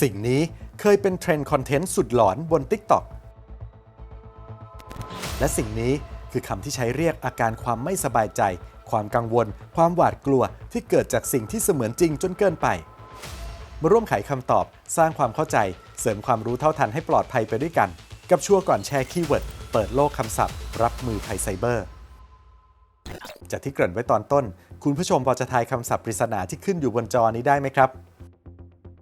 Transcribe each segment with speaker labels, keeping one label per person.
Speaker 1: สิ่งนี้เคยเป็นเทรนด์คอนเทนต์สุดหลอนบน TikTok และสิ่งนี้คือคำที่ใช้เรียกอาการความไม่สบายใจ ความกังวล ความหวาดกลัวที่เกิดจากสิ่งที่เสมือนจริงจนเกินไป มาร่วมไขคำตอบ สร้างความเข้าใจ เสริมความรู้เท่าทันให้ปลอดภัยไปด้วยกัน กับชัวร์ก่อนแชร์คีย์เวิร์ด เปิดโลกคำศัพท์ รับมือภัยไซเบอร์ จากที่เกริ่นไว้ตอนต้น คุณผู้ชมพอจะทายคำศัพท์ปริศนาที่ขึ้นอยู่บนจอนี้ได้ไหมครับ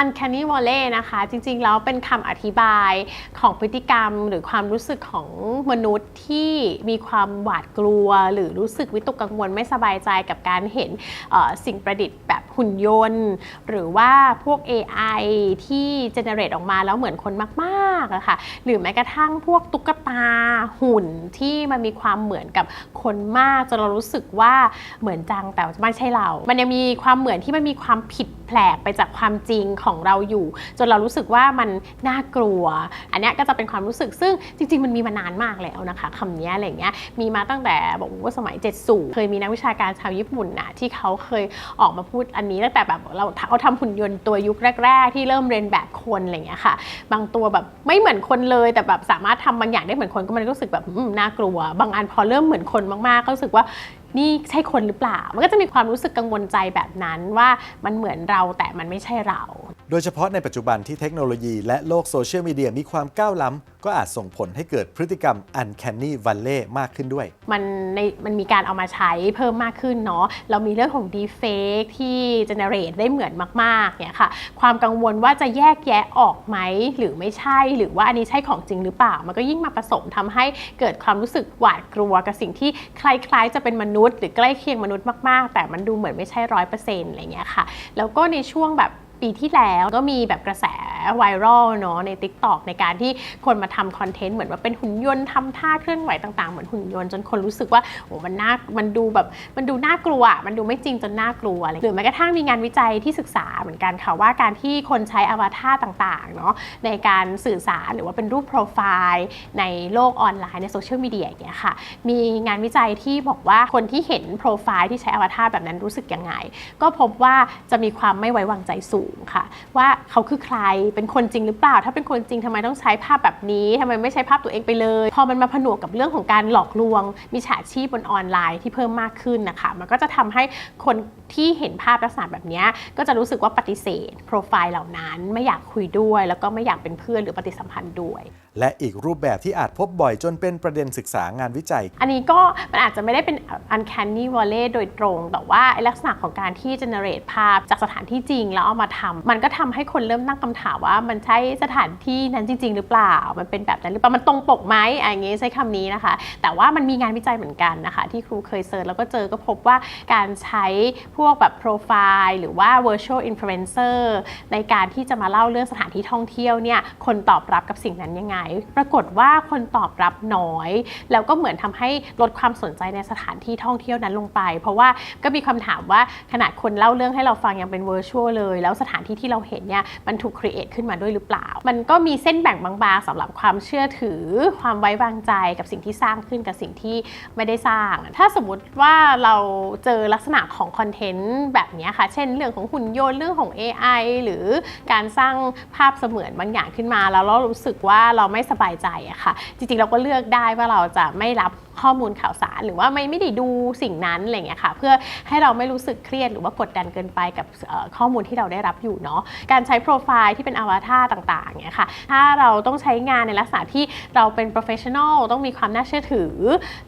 Speaker 2: Uncanny Valley นะคะ จริงๆ แล้วเป็นคำอธิบายของพฤติกรรมหรือความรู้สึกของมนุษย์ที่มีความหวาดกลัว หรือรู้สึกวิตกกังวลไม่สบายใจกับการเห็นสิ่งประดิษฐ์แบบหุ่นยนต์ หรือว่าพวก AI ที่เจเนเรตออกมาแล้วเหมือนคนมากๆอะค่ะหรือแม้กระทั่งพวกตุ๊กตาหุ่นที่มันมีความเหมือนกับคนมากจนเรารู้สึกว่าเหมือนจังแต่ไม่ใช่เรา มันยังมีความเหมือนที่มันมีความผิดแผลกไปจากความจริงของเราอยู่ จนเรารู้สึกว่ามันน่ากลัว อันนี้ก็จะเป็นความรู้สึกซึ่งจริง ๆ มันมีมานานมากแล้วนะคะคำนี้อะไรเงี้ยมีมาตั้งแต่บอกว่าสมัย 70 เคยมีนักวิชาการชาวญี่ปุ่นนะที่เขาเคยออกมาพูดอันนี้ตั้งแต่แบบเราเขาทำหุ่นยนต์ตัวยุคแรก ๆ ที่เริ่มเรียนแบบคนอะไรเงี้ยค่ะ บางตัวแบบไม่เหมือนคนเลยแต่แบบสามารถทำบางอย่างได้เหมือนคนก็มันก็รู้สึกแบบน่ากลัว บางอันพอเริ่มเหมือนคนมากๆก็รู้สึกว่านี่ใช่คนหรือเปล่า มันก็จะมีความรู้สึกกังวลใจแบบนั้นว่ามันเหมือนเราแต่มันไม่ใช่เรา
Speaker 1: โดยเฉพาะในปัจจุบันที่เทคโนโลยีและโลกโซเชียลมีเดียมีความก้าวล้ำ ก็อาจส่งผลให้เกิดพฤติกรรม Uncanny Valley มากขึ้นด้วย
Speaker 2: มันในมันมีการเอามาใช้เพิ่มมากขึ้นเนาะเรามีเรื่องของ deepfake ที่ generate ได้เหมือนมากๆเนี่ยค่ะ ความกังวลว่าจะแยกแยะออกไหม หรือไม่ใช่หรือว่าอันนี้ใช่ของจริงหรือเปล่า มันก็ยิ่งมาผสมทำให้เกิดความรู้สึกหวาดกลัวกับสิ่งที่คล้ายๆ จะเป็นมนุษย์ หรือใกล้เคียงมนุษย์มากๆ แต่มันดูเหมือนไม่ใช่ร้อยเปอร์เซ็นต์อะไรเงี้ยค่ะแล้วก็ในช่วงแบบ ปีที่แล้วก็มีแบบกระแส ไวรัลเนาะใน TikTok ในการที่คนมาทำคอนเทนต์เหมือนว่าเป็นหุ่นยนต์ทำท่าเคลื่อนไหวต่างๆ เหมือนหุ่นยนต์จนคนรู้สึกว่าโอ้มันน่ามันดูแบบมันดูน่ากลัว มันดูไม่จริงจนน่ากลัวอะไรหรือแม้กระทั่งมีงานวิจัยที่ศึกษาเหมือนกันค่ะว่าการที่คนใช้อวตารต่างๆเนาะในการสื่อสารหรือว่าเป็นรูปโปรไฟล์ในโลกออนไลน์ในโซเชียลมีเดียอย่างเงี้ยค่ะมีงานวิจัยที่บอกว่าคนที่เห็นโปรไฟล์ที่ใช้อวตารแบบนั้นรู้สึกยังไง ก็พบว่าจะมีความไม่ไว้วางใจสูงค่ะ ว่าเขาคือใครเป็นคนจริงหรือเปล่า ถ้าเป็นคนจริงทำไมต้องใช้ภาพแบบนี้ทำไมไม่ใช้ภาพตัวเองไปเลย พอมันมาผนวกกับเรื่องของการหลอกลวง มีฉาชีพบนออนไลน์ที่เพิ่มมากขึ้นนะคะ มันก็จะทำให้คนที่เห็นภาพลักษณะแบบเนี้ยก็จะรู้สึกว่าปฏิเสธโปรไฟล์เหล่านั้นไม่อยากคุยด้วย แล้วก็ไม่อยากเป็นเพื่อนหรือปฏิสัมพันธ์ด้วย
Speaker 1: และอีกรูปแบบที่อาจพบบ่อยจนเป็นประเด็นศึกษางานวิจัย
Speaker 2: อันนี้ก็มันอาจจะไม่ได้เป็น uncanny valley โดยตรง แต่ว่าไอ้ลักษณะของการที่ generate ภาพจากสถานที่จริงแล้วเอามาทำมันก็ทำให้คนเริ่มตั้งคำถามว่ามันใช่สถานที่นั้นจริง ๆ หรือเปล่า มันเป็นแบบนั้นหรือเปล่ามันตรงปกไหมอะอย่างงี้ใช้คำนี้นะคะ แต่ว่ามันมีงานวิจัยเหมือนกันนะคะ ที่ครูเคยเซิร์ชแล้วก็เจอก็พบว่าการใช้พวกแบบโปรไฟล์หรือว่า virtual influencer ในการที่จะมาเล่าเรื่องสถานที่ท่องเที่ยวเนี่ยคนตอบรับกับสิ่งนั้นยังไง ปรากฏว่าคนตอบรับน้อย แล้วก็เหมือนทำให้ลดความสนใจในสถานที่ท่องเที่ยวนั้นลงไป เพราะว่าก็มีคำถามว่าขนาดคนเล่าเรื่องให้เราฟังยังเป็น virtual เลย แล้วสถานที่ที่เราเห็นเนี่ยมันถูก create ขึ้นมาด้วยหรือเปล่า มันก็มีเส้นแบ่งบางๆสำหรับความเชื่อถือ ความไว้วางใจกับสิ่งที่สร้างขึ้นกับสิ่งที่ไม่ได้สร้าง ถ้าสมมติว่าเราเจอลักษณะของคอนเทเห็นแบบนี้ค่ะ เช่นเรื่องของหุ่นยนต์เรื่องของ AI หรือการสร้างภาพเสมือนบางอย่างขึ้นมา แล้วเรารู้สึกว่าเราไม่สบายใจอะค่ะ จริงๆเราก็เลือกได้ว่าเราจะไม่รับ ข้อมูลข่าวสารหรือว่าไม่ไม่ได้ดูสิ่งนั้นอะไรอย่างเงี้ยค่ะเพื่อให้เราไม่รู้สึกเครียดหรือว่ากดดันเกินไปกับข้อมูลที่เราได้รับอยู่เนาะการใช้โปรไฟล์ที่เป็นอวตารต่างๆเนี่ยค่ะถ้าเราต้องใช้งานในลักษณะที่เราเป็น professional ต้องมีความน่าเชื่อถือ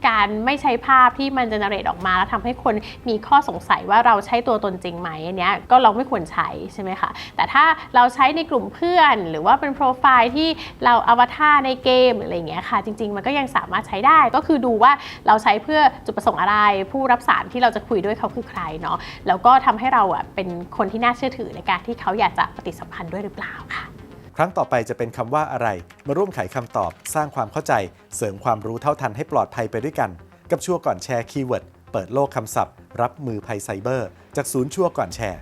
Speaker 2: การไม่ใช้ภาพที่มัน generate ออกมาแล้วทำให้คนมีข้อสงสัยว่าเราใช้ตัวตนจริงไหมอันเนี้ยก็เราไม่ควรใช้ใช่ไหมคะแต่ถ้าเราใช้ในกลุ่มเพื่อน หรือว่าเป็นโปรไฟล์ที่เราอวตารในเกมหรืออะไรอย่างเงี้ยค่ะจริง ๆ มันก็ยังสามารถใช้ได้ก็คือดูว่าเราใช้เพื่อจุดประสงค์อะไร ผู้รับสารที่เราจะคุยด้วยเขาคือใครเนาะแล้วก็ทำให้เราอะเป็นคนที่น่าเชื่อถือในการที่เขาอยากจะปฏิสัมพันธ์ด้วยหรือเปล่าค่ะ
Speaker 1: ครั้งต่อไปจะเป็นคำว่าอะไร มาร่วมไขคำตอบ สร้างความเข้าใจ เสริมความรู้เท่าทันให้ปลอดภัยไปด้วยกัน กับชัวร์ก่อนแชร์คีย์เวิร์ดเปิดโลกคำศัพท์ รับมือภัยไซเบอร์ จากศูนย์ชัวร์ก่อนแชร์